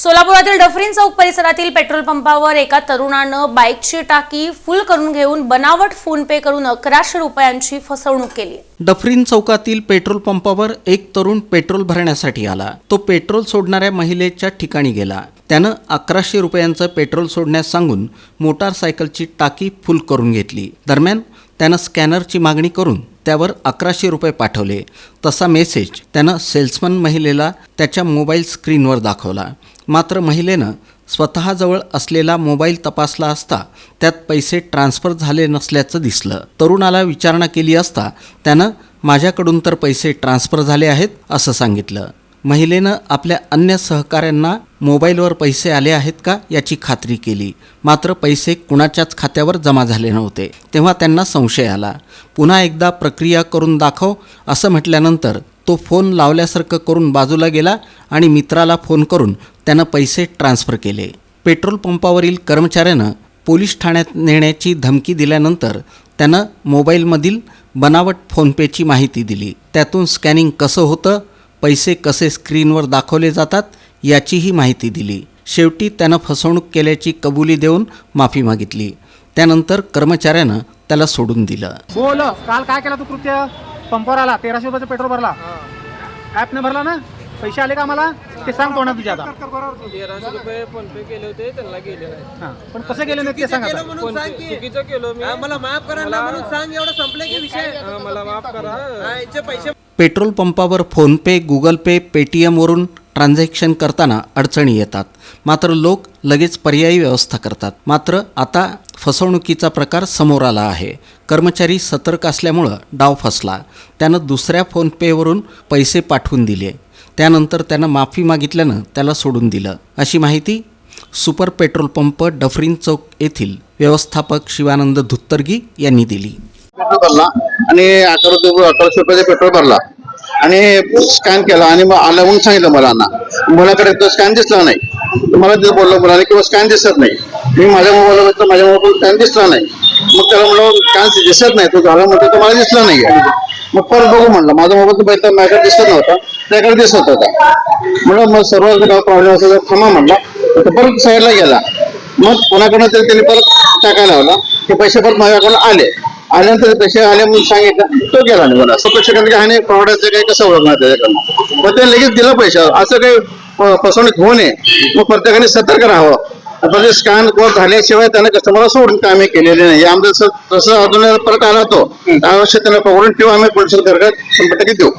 सोलापुरातील Dufferin चौक परिसरातील petrol पंपावर एका तरुणानं बाईकची टाकी फुल करून घेऊन बनावट फोन पे करून अकराशे रुपयांची फसवणूक केली. डफरीन चौकातील पेट्रोल पंपावर एक तरुण पेट्रोल भरण्यासाठी आला. तो पेट्रोल सोडणाऱ्या महिलेच्या ठिकाणी गेला. त्यानं अकराशे रुपयांचं पेट्रोल सोडण्यास सांगून मोटारसायकलची टाकी फुल करून घेतली. दरम्यान त्यानं स्कॅनरची मागणी करून त्यावर अकराशे रुपये पाठवले. तसा मेसेज त्यानं सेल्समन महिलेला त्याच्या मोबाईल स्क्रीनवर दाखवला. मात्र महिलेनं स्वतःजवळ असलेला मोबाईल तपासला असता त्यात पैसे ट्रान्स्फर झाले नसल्याचं दिसलं. तरुणाला विचारणा केली असता त्यानं माझ्याकडून तर पैसे ट्रान्स्फर झाले आहेत असं सांगितलं. महिलेनं आपल्या अन्य सहकाऱ्यांना मोबाईलवर पैसे आले आहेत का याची खात्री केली. मात्र पैसे कुणाच्याच खात्यावर जमा झाले नव्हते. तेव्हा त्यांना संशय आला. पुन्हा एकदा प्रक्रिया करून दाखव असं म्हटल्यानंतर तो फोन लावल्यासारखं करून बाजूला गेला आणि मित्राला फोन करून त्यानं पैसे ट्रान्स्फर केले. पेट्रोल पंपावरील कर्मचाऱ्यानं पोलीस ठाण्यात नेण्याची धमकी दिल्यानंतर त्यानं मोबाईलमधील बनावट फोनपेची माहिती दिली. त्यातून स्कॅनिंग कसं होतं पैसे कसे स्क्रीनवर दाखवले जातात याचीही माहिती दिली. शेवटी त्यानं फसवणूक केल्याची कबुली देऊन माफी मागितली. त्यानंतर कर्मचाऱ्यानं त्याला सोडून दिलं. बोल. काल काय केला तू कृत्य? पंपावर आला तेराशे रुपयाचा पेट्रोल भरला. ऍपने भरला ना? पैसे आले का आम्हाला? ते सांग तोंडात तुझ्या आता. तेराशे रुपये फोन पे केले होते त्यांना गेले नाही. हा. पण कसं गेले नाही ते सांग आता. चुकीचं केलं मी. मला माफ करा म्हणून सांग एवढं संपलं की विषय. मला माफ करा. याचे पैसे पेट्रोल पंपावर फोनपे गुगल पे पेटीएमवरून ट्रान्झॅक्शन करताना अडचणी येतात. मात्र लोक लगेच पर्यायी व्यवस्था करतात. मात्र आता फसवणुकीचा प्रकार समोर आला आहे. कर्मचारी सतर्क असल्यामुळं डाव फसला. त्यानं दुसऱ्या फोनपेवरून पैसे पाठवून दिले. त्यानंतर त्यानं माफी मागितल्यानं त्याला सोडून दिलं. अशी माहिती सुपर पेट्रोल पंप डफरीन चौक येथील व्यवस्थापक शिवानंद धुत्तरगी यांनी दिली. पेट्रोल भरला आणि अकरा रुपये अकराशे रुपयाचा पेट्रोल भरला. आणि स्कॅन केला आणि मग आला म्हणून सांगितलं मुलांना मुलाकडे तो स्कॅन दिसला नाही. मला तिथे बोललो मुलाने किंवा स्कॅन दिसत नाही. मी माझ्या मोबाईल बघितलं माझ्या मोबाईल स्कॅन दिसला नाही. मग त्याला म्हणलं स्कॅन दिसत नाही तो झाला म्हणतो तो मला दिसला नाही मग परत बघू म्हणलं. माझा मोबाईल बघितला माझ्याकडे दिसत नव्हता त्याकडे दिसत होता. म्हणून मग सर्व प्रॉब्लेम असेल थांबा म्हणला. तर परत साईडला गेला. मग कोणाकडनं तरी त्यांनी परत टाकायला लावला ते पैसे परत माझ्याकडे आले. आल्यानंतर पैसे आले म्हणून सांगितलं तो गेला नाही मला असं प्रेक्षकांना काही नाही प्रॉडक्टचं काही कसं ओळखणार त्याच्याकडनं. मग ते लगेच दिलं पैसे. असं काही फसवणूक होऊ नये. मग प्रत्येकाने सतर्क राहावं. आता ते स्कॅन कोड झाल्याशिवाय त्याने कस्टमरला सोडून कामे केलेले नाही. आमचं तसं- तसं अजून परत आला तो. आवश्यक त्याला पकडून ठेवू आम्ही शंभर टक्के देऊ.